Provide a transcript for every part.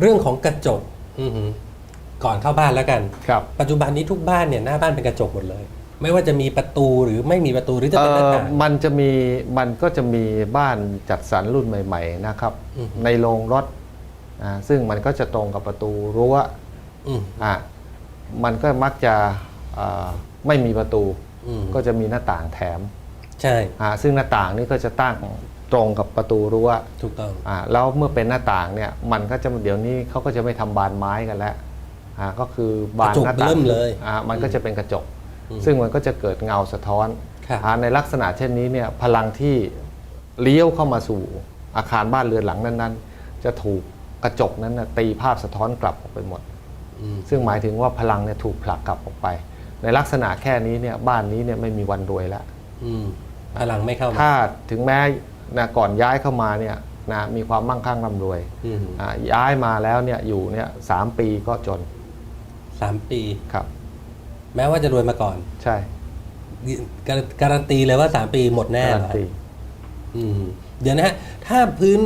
เรื่องของกระจกอือหือก่อนเข้าบ้านแล้วกัน ครับ ปัจจุบันนี้ทุกบ้านเนี่ยหน้าบ้านเป็นกระจกหมดเลย ไม่ว่าจะมีประตูหรือไม่มีประตูหรือจะเป็นหน้าเอ่อต่างมันจะมีมันก็จะมีบ้านจัดสรรรุ่นใหม่ ๆ นะครับ อือฮึ ในโรงรถอ่าซึ่งมันก็จะตรงกับประตูรั้วอืมอะมันก็มักจะอ่าไม่มีประตู อืมก็จะมีหน้าต่างแถม ใช่อ่าซึ่งหน้าต่างนี่ก็จะตั้งตรงกับประตูรั้วถูกต้องอ่าแล้วเมื่อเป็นหน้าต่างเนี่ยมันก็จะเดี๋ยวนี้เขาก็จะไม่ทำบานไม้กันแล้วอ่าก็คือบานหน้าต่างกระจกเริ่มเลยอ่ามันก็จะเป็นกระจกอืมซึ่งมันก็จะเกิดเงาสะท้อนครับอ่าในลักษณะเช่นนี้เนี่ยพลังที่เลี้ยวเข้ามาสู่อาคารบ้านเรือนหลังนั้น ๆ จะถูกกระจกนั้นนะตีภาพสะท้อนกลับออกไปหมดอืมซึ่งหมายถึงว่าพลังเนี่ยถูกผลักกลับออกไป ในลักษณะแค่นี้เนี่ยบ้านนี้เนี่ยไม่มีวันรวยแล้วอืม พลังไม่เข้ามาถ้าถึงแม้นะก่อนย้ายเข้ามาเนี่ยนะมีความมั่งคั่งร่ำรวยอืมอ่าย้ายมาแล้วเนี่ยอยู่เนี่ยสามปีก็จนสามปีครับ แม้ว่าจะรวยมาก่อน ใช่การการันตีเลยว่าสามปีหมดแน่การัเหรนอตีอืมเดี๋ยวนะฮะถ้าพื้น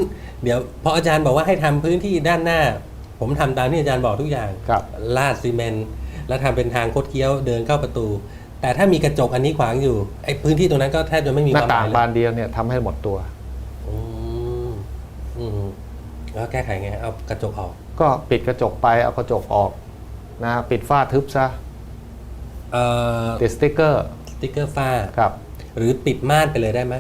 เดี๋ยวพออาจารย์บอกว่าให้ทำพื้นที่ด้านหน้า ผมทำตามที่อาจารย์บอกทุกอย่างครับลาดซีเมนต์แล้วทำเป็นทางคดเคี้ยวเดินเข้าประตู แต่ถ้ามีกระจกอันนี้ขวางอยู่ไอ้พื้นที่ตรงนั้นก็แทบจะไม่มีหคน้าวามหต่างมายบาเลยนเดียวเนี่ยทำให้หมดตัว อืมอืมแล้วแก้ไขไงเอากระจกออกก็ปิดกระจกไปเอากระจกออกนะปิดฝ้าทึบซะเอ่อติดสติ๊กเกอร์สติ๊กเกอร์ฝ้า ครับ หรือปิดม่านไปเลยได้ไหม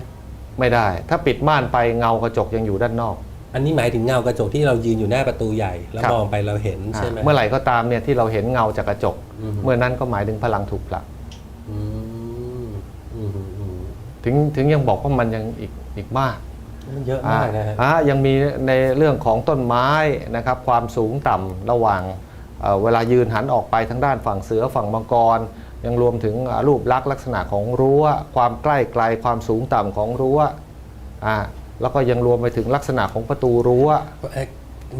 ไม่ได้ ถ้าปิดม่านไปเงากระจกยังอยู่ด้านนอกอันนี้หมายถึงเงากระจกที่เรายืนอยู่หน้าประตูใหญ่ แล้วครับมองไปเราเห็นใช่ไหมอ่าเมื่อไหร่ก็ตามเนี่ยที่เราเห็นเงาจากกระจกอือฮึเมื่อนั้นก็หมายถึงพลังถูกผลักอืมอืมอืม ถึงถึงยังบอกว่ามันยังอีกอีกมากมันเยอะมากนะฮะอ่ายังมีในเรื่องของต้นไม้นะครับ ความสูงต่ำระหว่างเอ่อเวลายืนหันออกไปทางด้านฝั่งเสือฝั่งมังกร ยังรวมถึงอ่ารูปลักษณ์ลักษณะของรั้ว ความใกล้ไกลความสูงต่ำของรั้วอ่าแล้วก็ยังรวมไปถึงลักษณะของประตูรั้วเอ๊ะ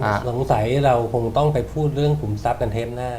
อ่าสงสัยเราคงต้องไปพูดเรื่องขุมทรัพย์กันเทปหน้า